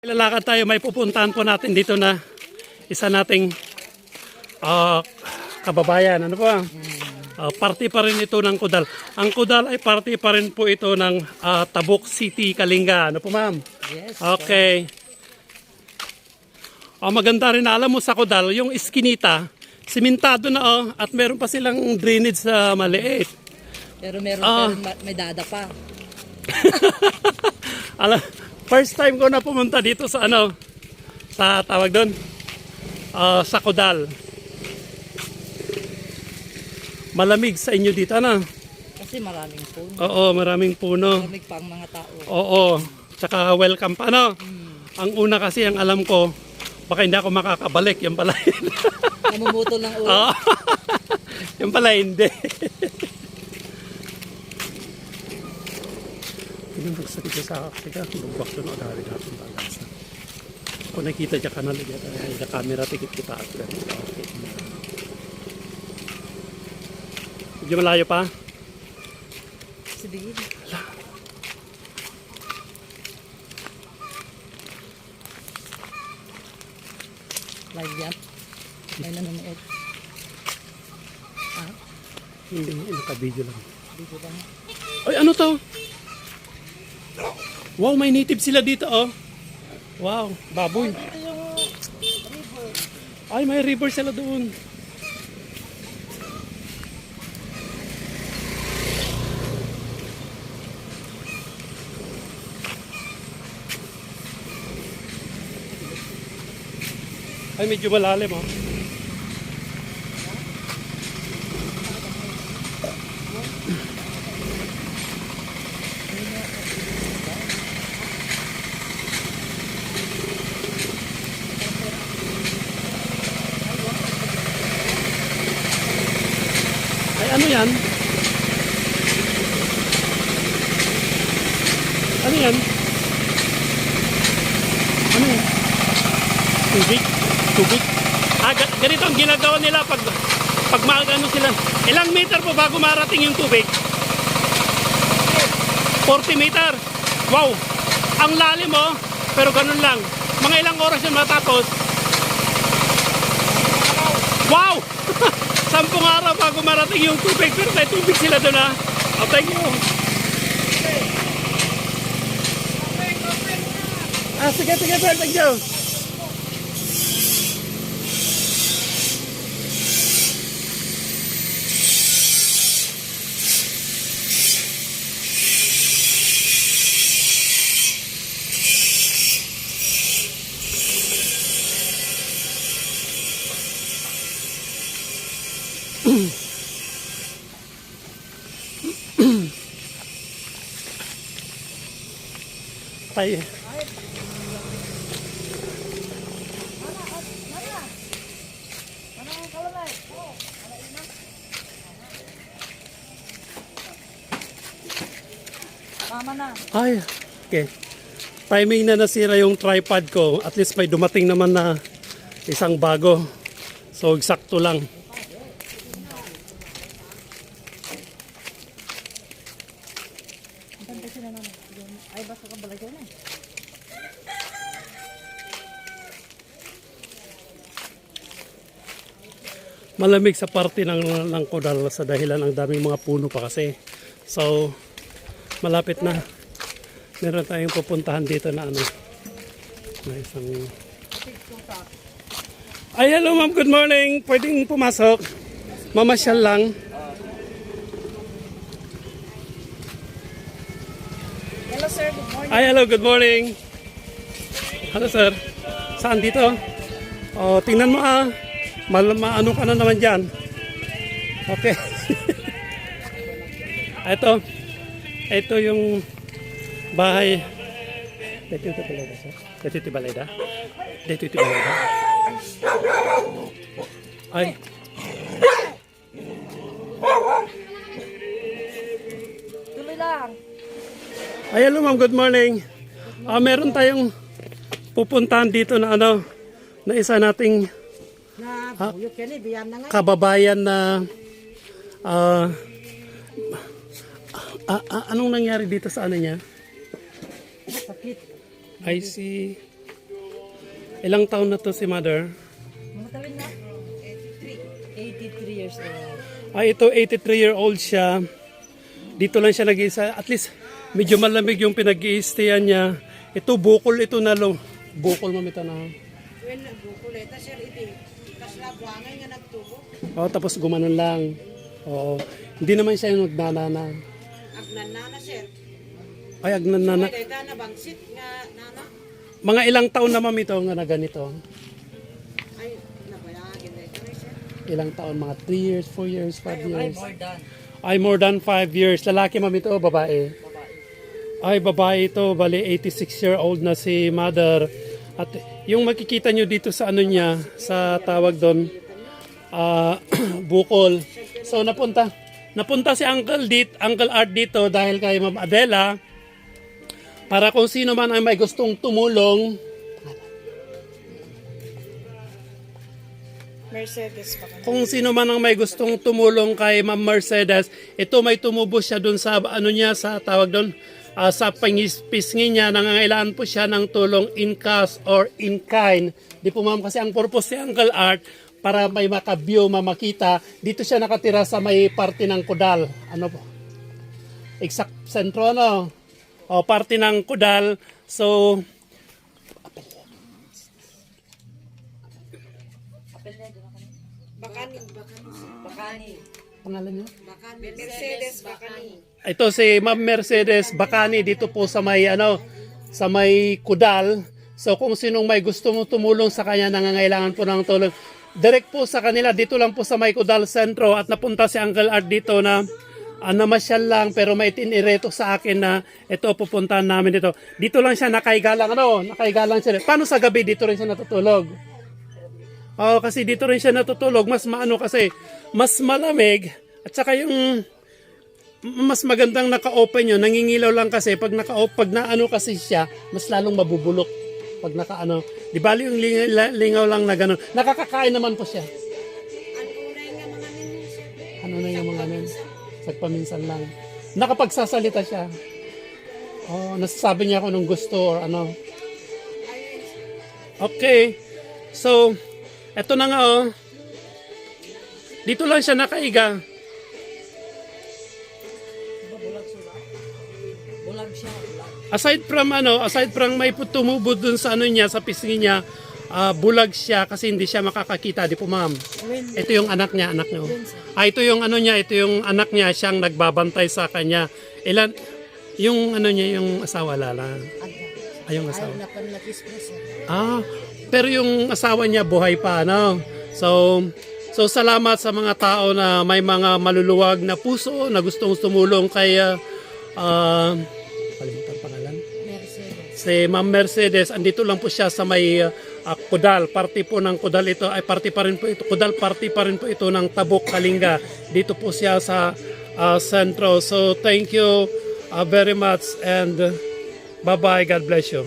Lalakad tayo, may pupuntahan po natin dito na isa nating ah, kababayan. Ano po? Ah, party pa rin ito ng Kudal. Ang Kudal ay party pa rin po ito ng ah, Tabuk City, Kalinga. Ano po ma'am? Yes. Okay. Oh, maganda rin na alam mo sa Kudal, yung iskinita, simentado na oh, at meron pa silang drainage sa maliit. Pero meron Ah. pa may dada pa. Alam, first time ko na pumunta dito sa ano, sa tawag doon, ah, sa Kudal. Malamig sa inyo dito, ano? Kasi maraming puno. Oo, maraming puno. Maraming pang mga tao. Oo, tsaka welcome pa, ano? Ang una kasi, ang alam ko, baka hindi ako makakabalik, yung pala. Namumuto ng ulo. Oo. yung pala hindi. Sa tiga sa tiga, lugbak doon agari natin balasa. Kung nakita dyan ka na ligyan, ay na camera tikit kita at ganito. Okay. Medyo malayo pa. Sige. Live yan. May nanonood. Ah, Hindi, naka-video lang. video ba? Ay, ano to? Wow, may native sila dito, oh. Wow, baboy. Ay, may river sila doon. Ay, medyo malalim, oh. Ano yan? Ano yan? Ano yan? Tubig? Tubig? Ah, ga- ganito ang ginagawa nila pag pag maagano sila. Ilang meter po bago marating yung tubig? 40 meter. Wow! Ang lalim oh. Pero ganun lang. Mga ilang oras yun matapos? Wow! Sampung araw bago marating yung tubig. Pero may tubig sila doon ha. Thank you. Ah, sige, sige, sir. Thank you. Tayo. Tama na. Ay, okay. Timing na nasira yung tripod ko. At least may dumating naman na isang bago. So, eksakto lang. Ang ganda sila naman. Yung- Ay, basta ka balay na. Malamig sa parte ng, ng Kodal sa dahilan ng daming mga puno pa kasi. So, malapit na. Meron tayong pupuntahan dito na ano. Na isang... Ay, hello ma'am. Good morning. Pwedeng pumasok. Mamasyal lang. Sir, good morning. Ay, hello, good morning. Hello, sir. Saan dito? Oh, tingnan mo ah. Mal maano ka na naman dyan. Okay. ito. Ito yung bahay. Dito ito baleda, sir. Dito ito baleda. Dito ito baleda. Ay. Tuloy lang. Ay, hello ma'am, good morning. Ah, meron tayong pupuntahan dito na ano, na isa nating nga. kababayan na ah ah, ah, anong nangyari dito sa ano niya? Sakit. I see. Ilang taon na to si mother? Mga tawin na? 83 years old. Ay, ito 83 year old siya. Dito lang siya nag-iisa. At least, medyo malamig yung pinag niya. Ito, bukol ito na lo. Bukol mamita na. When nagbukuleta sir iti kasla buangay nga nagtubo. Oh, tapos gumanon lang. Oo. Hindi naman siya yung nagnanana. Agnan na sir. Ay, agnanana. May dayta na bangsit nga nana. Mga ilang taon na mamito nga na ganito. Ay nabayagin na sir. Ilang taon? Mga 3 years, 4 years, 5 years. More than. Ay, more than 5 years. Lalaki mamito, babae. Ay, babae ito. Bali, 86 year old na si mother. At yung makikita nyo dito sa ano niya, sa tawag doon, ah, bukol. So, napunta. Napunta si Uncle, dit, Uncle Art dito dahil kay Ma'am Adela para kung sino man ay may gustong tumulong, Mercedes pa kung sino man ang may gustong tumulong kay Ma'am Mercedes, ito may tumubos siya dun sa ano niya sa tawag doon ah, sa pangispisngi niya nangangailangan po siya ng tulong in cash or in kind. Di po ma'am kasi ang purpose ni Uncle Art para may makabyo, mamakita. Dito siya nakatira sa may parte ng Kudal. Ano po? Exact sentro ano? O parte ng Kudal. So, Bakani, bakani. Bakani. pangalan niyo? Mercedes bakani. Ito si Ma'am Mercedes Bacani dito po sa may ano sa may Kudal. So kung sinong may gusto mo tumulong sa kanya nangangailangan po ng tulong, direct po sa kanila dito lang po sa may Kudal Sentro at napunta si Uncle Art dito na uh, namasyal lang pero may tinireto sa akin na ito pupuntahan namin dito. Dito lang siya nakaiga lang ano, nakaiga lang siya. Paano sa gabi dito rin siya natutulog? Oo, kasi dito rin siya natutulog. Mas maano kasi, mas malamig. At saka yung mas magandang naka-open yun. Nangingilaw lang kasi pag naka pag naano kasi siya, mas lalong mabubulok pag naka-ano. Di bali yung lingaw, lingaw lang na gano'n. Nakakakain naman po siya. Ano na yung mga ano, sagpaminsan lang. Nakapagsasalita siya. Oh, nasasabi niya kung anong gusto or ano. Okay. So, eto na nga oh. Dito lang siya nakaiga. Aside from ano, aside from may tumubo dun sa ano niya, sa pisngi niya, ah, bulag siya kasi hindi siya makakakita, di po ma'am. Ito yung anak niya, anak niya. Ah, ito yung ano niya, ito yung anak niya, siyang nagbabantay sa kanya. Ilan, yung ano niya, yung asawa lala. Ay, yung asawa. siya. Ah, pero yung asawa niya buhay pa, ano? So, so salamat sa mga tao na may mga maluluwag na puso na gustong tumulong kay ah, ah, pangalan. Mercedes. Si Ma'am Mercedes, andito lang po siya sa may uh, Kudal. Party po ng Kudal ito. Ay, party pa rin po ito. Kudal party pa rin po ito ng Tabuk, Kalinga. Dito po siya sa uh, sentro. So, thank you uh, very much and bye-bye. God bless you.